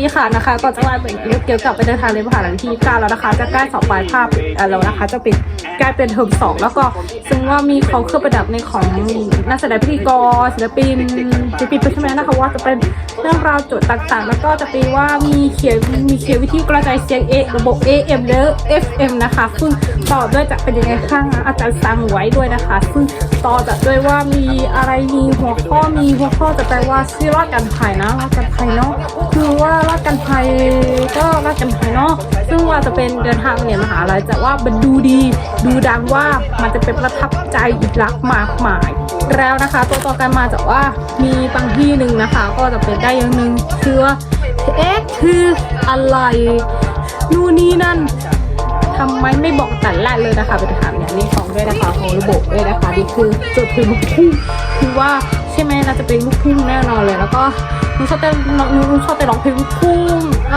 ดีค่ะนะคะก็จะวาเป็นเกี่ยวกับไปเดินทางในมหาลัยที่9แล้วนะคะ จะใกล้สอบปลายภาพแล้วนะคะ จะเป็นใกล้เป็นเทอมสองแล้วก็ซึ่งว่ามีเขาเครื่องประดับในของนักแสดงพิธีกรศิลปินศิลปินไปใช่ไหมนะคะว่าจะเป็นเรื่องราวโจทย์ต่างๆ แล้วก็จะเป็นว่ามีเขียนมีเขียนวิธีกระจายเสียงเอระบบ AM หรือ FM นะคะซึ่งต่อด้วยจะเป็นยังไงข้างอาจารย์สั่งไว้ด้วยนะคะ ซึ่งต่อจากด้วยว่ามีอะไรมีหัวข้อมีหัวข้อจะแปลว่าชื่อรอดกันภัยนะรอดกันภัยเนาะคือว่ารอดกันภัยก็รอดกันภัยเนาะซึ่งว่าจะเป็นเดินทางเนี่ยมหาลัยแต่ว่ามันดูดี ดูดังว่ามันจะเป็นประทับใจอีกลักมากมาย แล้วนะคะตัวต่อกันมาจากว่ามีบางที่หนึ่งนะคะ ก็จะเป็นได้อย่างหนึ่งคือว่าเอ๊ะคืออะไรนู่นนี่นั่นทำไมไม่บอกแต่แรกเลยนะคะเป็นถามอย่างนี้ของด้วยนะคะของระบบด้วยนะคะนี่คือจทย์เพลงลูกทุ่คือว่า ช่ไหมเราจะเป็นลูกทุ่งแน่นอนเลย แล้วก็หนูชอบเต้นหนูชอบเต้นร้องเพลงลูกทุ่งเอ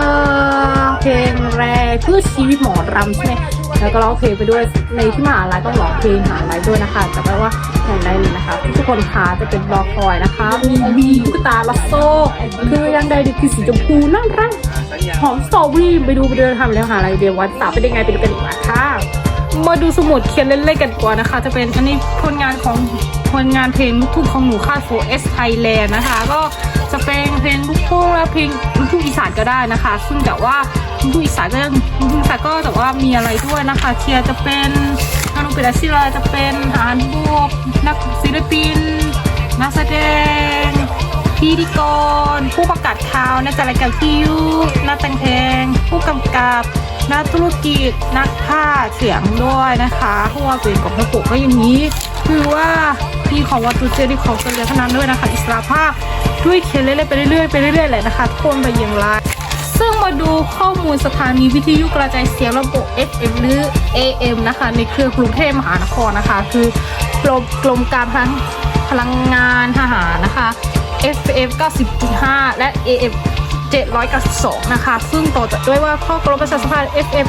อเพลงแรกเพื่อชีวิตหมอรำใช่ไหมแล้วก็ร้องเพลงไปด้วยในที่มหาลัยต้องร้องเพลงมหาลัยด้วยนะคะจำไว้ว่าอย่างใดเลยนะคะ ทุกคนคะจะเป็นรอคอยนะคะ มีมีตุ๊กตาลัสโซคือยังใดดีคือสีชมพูน่ารักหอมสตรอเบอรี่ไปดูไปเดินทำแล้วหาอะไรเดียววันเสาร์เป็นยังไงไปดูกันดีกว่าค่ะ มาดูสมุดเขียนเล่นๆกันก่อนนะคะ จะเป็นอันนี้ผลงานของผลงานเพลงลูกทุ่งของหนูค่ายโฟเอสไทยแลนด์นะคะ ก็จะเป็นเพลงลูกทุ่งและเพลงลูกทุ่งอีสานก็ได้นะคะ ซึ่งแต่ว่าลูกทุ่งอีสานก็ยังลูกทุ่งอีสานก็แต่ว่ามีอะไรด้วยนะคะเทียร์จะเป็นฮานุเปรซิลาจะเป็นทหารบวกนักศิลปินนักแสดง พิธีกร ผู้ประกาศข่าวนักจัดรายการพิวนักแต่งเพลงผู้กำกับ นักธุรกิจ นักภาคเสียงด้วยนะคะเพราะว่าเป็นของระบบก็อย่างนี้ คือว่าพี่ของวัตถุเจดีของเสลียเท่านั้นด้วยนะคะอิสระภาพด้วยเขียนเรื่อยๆไปเรื่อยๆไปเรื่อยๆแหละนะคะทุกคนไปอย่างไรซึ่งมาดูข้อมูลสถานีวิทยุกระจายเสียงระบบ FM หรือ AM นะคะ ในเครือกรุงเทพมหานครนะคะ คือกรมกรมการพลังพลังงานทหารนะคะ FM 90.5 และ AM 792 นะคะ ซึ่งต่อจากด้วยว่าข้อกรมประชาสัมพันธ์ FM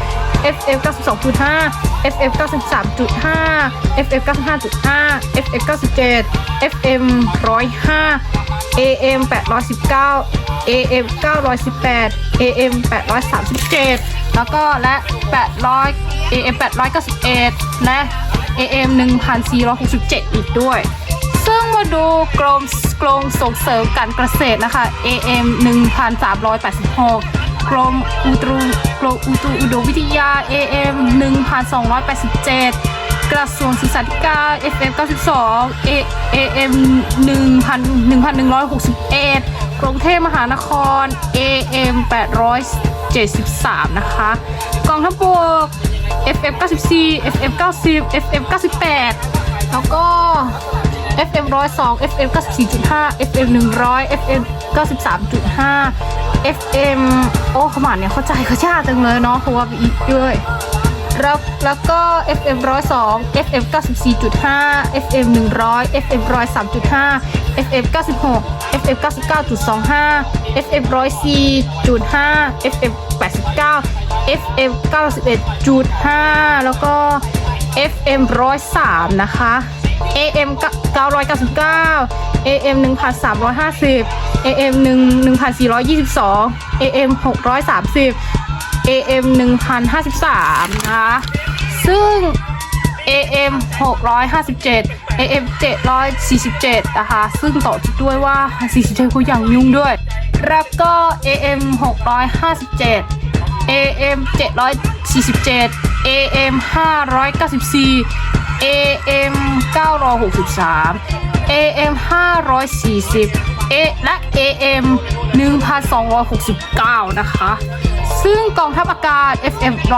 88 FM 92.5 FM 93.5 FM 95.5 FM 97 FM 105 AM 819 AM 918 AM 837 แล้วก็และ 800 AM 891 และ AM 1467 อีกด้วย ซึ่งมาดูกรมกรมส่งเสริมการเกษตรนะคะ AM 1386กรมอุตุกรมอุตุอุดมวิทยา AM 1287 กระทรวงศึกษาธิการ FM 92 AM 1161กรุงเทพมหานคร AM 873 นะคะ กองทัพบก FM 94 FM 90 FM 98 แล้วก็ FM 102 FM 94.5 FM 100 FM 93.5 FM โอ้ขนาดเนี่ยเข้าใจเขาชาจังเลยเนาะเพราะว่าอีกด้วยแล้วแล้วก็ FM 102 FM 94.5 FM 100 FM 103.5 FM 96 FM 99.25 FM 104.5 FM 89 FM 91.5 แล้วก็ FM 103 นะคะ AM 999 AM 1350 AM 1422 AM 630 AM 1053 นะคะ ซึ่ง AM 657 AM 747 นะคะ ซึ่งต่อด้วยว่า 47เขาอย่างยุ่งด้วย แล้วก็ AM 657 AM 747 AM 594 AM 963 AM 540 A และ AM 1269 นะคะ ซึ่งกองทัพอากาศ FM 102.5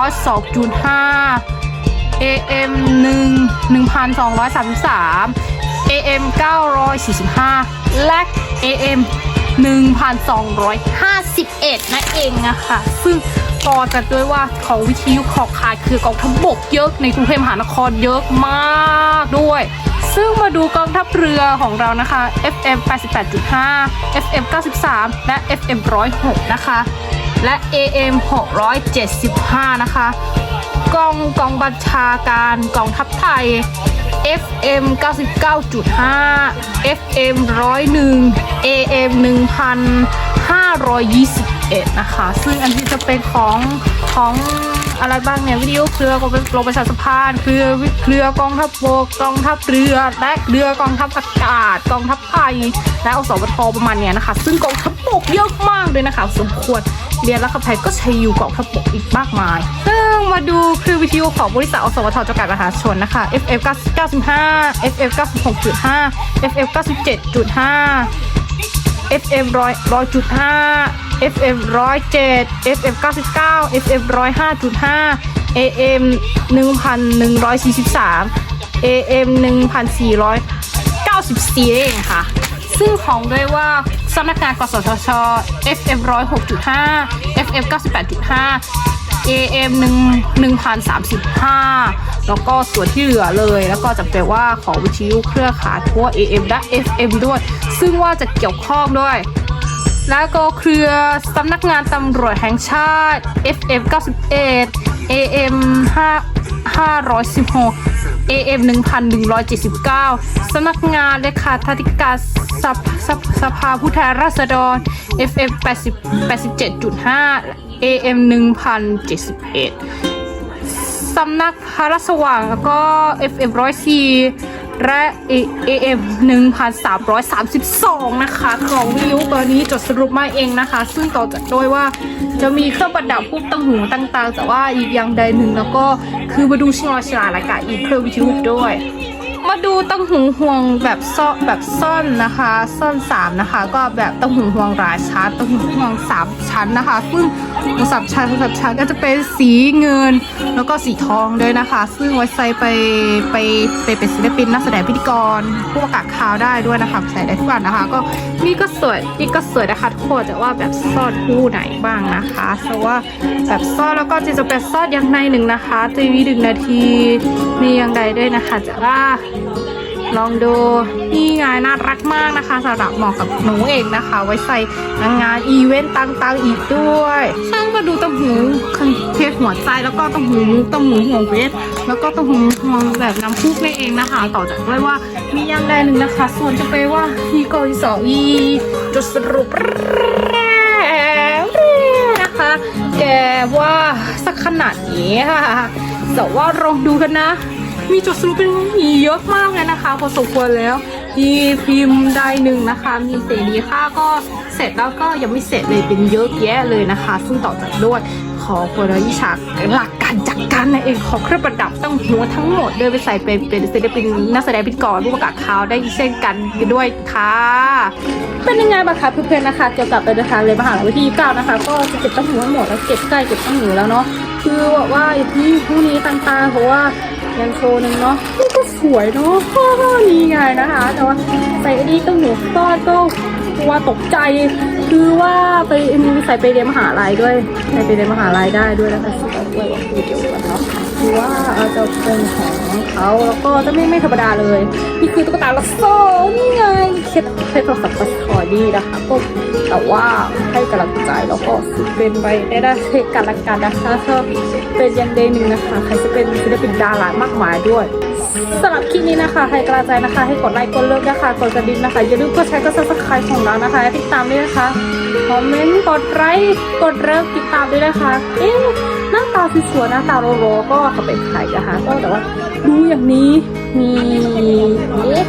AM 1 1233 AM 945 และ AM 1,251 นั่นเองนะคะ ซึ่ง ต่อจากด้วยว่าของวิทยุขอบขายคือกองทัพบกเยอะในกรุงเทพมหานครเยอะมากด้วย ซึ่งมาดูกองทัพเรือของเรานะคะ FM 88.5 FM 93 และ FM 106 นะคะ และ AM 675 นะคะ กองกองบัญชาการกองทัพไทย FM 99.5 FM 101 AM 11 นะคะ ซึ่งอันที่จะเป็นของของอะไรบ้างเนี่ยวิดีโอเครือกรมโรงประชาสัมพันธ์เครือเครือกองทัพบกกองทัพเรือและเรือกองทัพอากาศกองทัพไทยและอสวทประมาณเนี้ยนะคะ ซึ่งกองทัพบกเยอะมากเลยนะคะ สมควรเรียนรัฐภัยก็ใช้อยู่กองทัพบกอีกมากมาย ซึ่งมาดูเครือวิทยุของบริษัทอสวทจำกัดมหาชนนะคะ FF 95 FF 96.5 FF 97.5 FM ร้อยร้อยจุดห้า FM ร้อยเจ็ด FM เก้าสิบเก้า FM ร้อยห้าจุดห้า AM หนึ่งพันหนึ่งร้อยสี่สิบสาม AM หนึ่งพันสี่ร้อยเก้าสิบสี่เองค่ะ ซึ่งของด้วยว่าสำนักงานกสทช FM ร้อยหกจุดห้า FM เก้าสิบแปดจุดห้า AM หนึ่งหนึ่งพันสามสิบห้าแล้วก็ส่วนที่เหลือเลย แล้วก็จะแปลว่าของวิทยุเครือข่ายทั่ว AM และ FM ด้วย ซึ่งว่าจะเกี่ยวข้องด้วยแล้วก็เครือสำนักงานตำรวจแห่งชาติ FM 91 AM 5 516 AM 1179 สำนักงานเลขาธิการสภสภสภาผู้แทนราษฎร FM 80 87.5 AM 1071 สำนักพระราชสว่างแล้วก็ FM 104และ AM 1332 นะคะของวิทยุเบอร์นี้จดสรุปมาเองนะคะ ซึ่งต่อจากโดยว่าจะมีเครื่องประดับพวกตั้งหูต่างๆ แต่ว่าอีกอย่างใดหนึ่งแล้วก็คือมาดูชิงรอชลาและกะอีกเครื่องวิทยุด้วย มาดูตังหูห่วงแบบซ่อนแบบซ่อนนะคะซ่อนสามนะคะ ก็แบบตังหูห่วงหลายชั้นตังหูห่วงสามชั้นนะคะซึ่งหูสามชั้นหูสามชั้นก็จะเป็นสีเงิน แล้วก็สีทองด้วยนะคะ ซึ่งไว้ใส่ไปไปไปเป็นศิลปินนักแสดงพิธีกรผู้ประกาศข่าวได้ด้วยนะคะใส่ได้ทุกวันนะคะ ก็นี่ก็สวยนี่ก็สวยนะคะทุกคนแต่ว่าแบบซ่อนคู่ไหนบ้างนะคะเพราะว่าแบบซ่อนแล้วก็จะเป็นซ่อนย่างในหนึ่งนะคะจะมีหนึ่งนาทีมีย่างใดด้วยนะคะจะว่าลองดูนี่ไงน่ารักมากนะคะสำหรับเหมาะกับหนูเองนะคะ ไว้ใส่งานอีเวนต์ต่างๆอีกด้วย ช่างมาดูต้มหูเทปหัวใจแล้วก็ต้มหูต้มหูห่วงเวทแล้วก็ต้มหูห่วงแบบน้ำพุกนี่เองนะคะ ต่อจากด้วยว่ามีย่างใดหนึ่งนะคะ ส่วนจะไปว่าอีกอีสองอีจุดสรุปนะคะ แกว่าสักขนาดนี้ค่ะแต่ว่าลองดูกันนะ มีจุดสรุปเป็นมีเยอะมากเลยนะคะ พอสมควรแล้วมีพิมพ์ได้หนึ่งนะคะ มีเสรีค่าก็เสร็จแล้วก็ยังไม่เสร็จเลยเป็นเยอะแยะเลยนะคะ ซึ่งต่อจากด้วยขอคนละวิชาหลักการจัดการนั่นเองขอเครื่องประดับตั้งหัวทั้งหมดด้วยไปใส่เป็นเป็นศิลปินนักแสดงพิธีกรผู้ประกาศข่าวได้เช่นกันด้วยค่ะ เป็นยังไงบ้างคะเพื่อนๆนะคะเกี่ยวกับเดินทางเลยมหาวิทยาลัยเก้านะคะ ก็จะเก็บตั้งหูทั้งหมดแล้วเก็บใกล้เก็บตั้งหูแล้วเนาะคือแบบว่าอย่าที่ผู้นี้ต่างๆเพราะว่า ยังโชว์หนึ่งเนาะนี่ก็สวยเนาะนี่ไงนะคะ แต่ว่าใส่อันนี้ต้องหนูก้อนก็ว่าตกใจ คือว่าไปมีใส่ไปเรียนมหาลัยด้วยใส่ไปเรียนมหาลัยได้ด้วยนะคะซึ่งก็ด้วยว่าคือเกี่ยวกันเนาะคือว่าเออจะเป็นของเขาแล้วก็จะไม่ไม่ธรรมดาเลย นี่คือตุ๊กตาลักโซ่นี่ไงเคสเคสโทรศัพท์ก็ถอ ยดีนะคะก็แต่ว่าให้กำลังใจแล้วก็เป็นไปได้ได้ให้กันละกันนะคะก็เป็นยังเดย์หนึ่งนะคะใครจะเป็นศิลปินดารามากมายด้วยสำหรับคลิปนี้นะคะ ให้กำลังใจนะคะ ให้กดไลค์กดเลิฟนะคะกดกระดิ่งนะคะอย่าลืมกดแชร์กดซับสไครต์ของเรานะคะและติดตามด้วยนะคะคอมเมนต์กดไลค์กดเลิฟติดตามด้วยนะคะเอ๊ะหน้าตาสวยๆหน้าตาโรโรก็เขาเป็นใครนะคะก็แต่ว่าดูอย่างนี้มีเอ๊ะ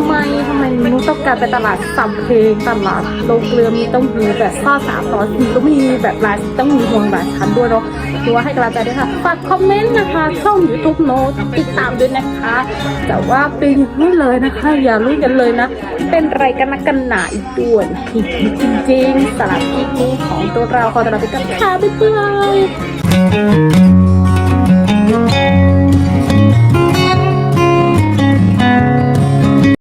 ทำไมทำไมนุ้ต้องการไปตลาดสัมเพลงตลาดโรงเกลือมีต้องหูแบบซ่าสามร้อยทีก็มีแบบลายต้องหูห่วงหลายชั้นด้วยเนาะถือว่าให้กำลังใจด้วยค่ะฝากคอมเมนต์นะคะช่องยูทูบโน้ตติดตามด้วยนะคะ แต่ว่าเป็นอย่างนี้เลยนะคะ อย่ารู้กันเลยนะ เป็นไรกันนะกันหนาอีกด้วยจริงๆสำหรับคลิปนี้ของตัวเราขอตลาไปก่อนค่ะบ๊ายบาย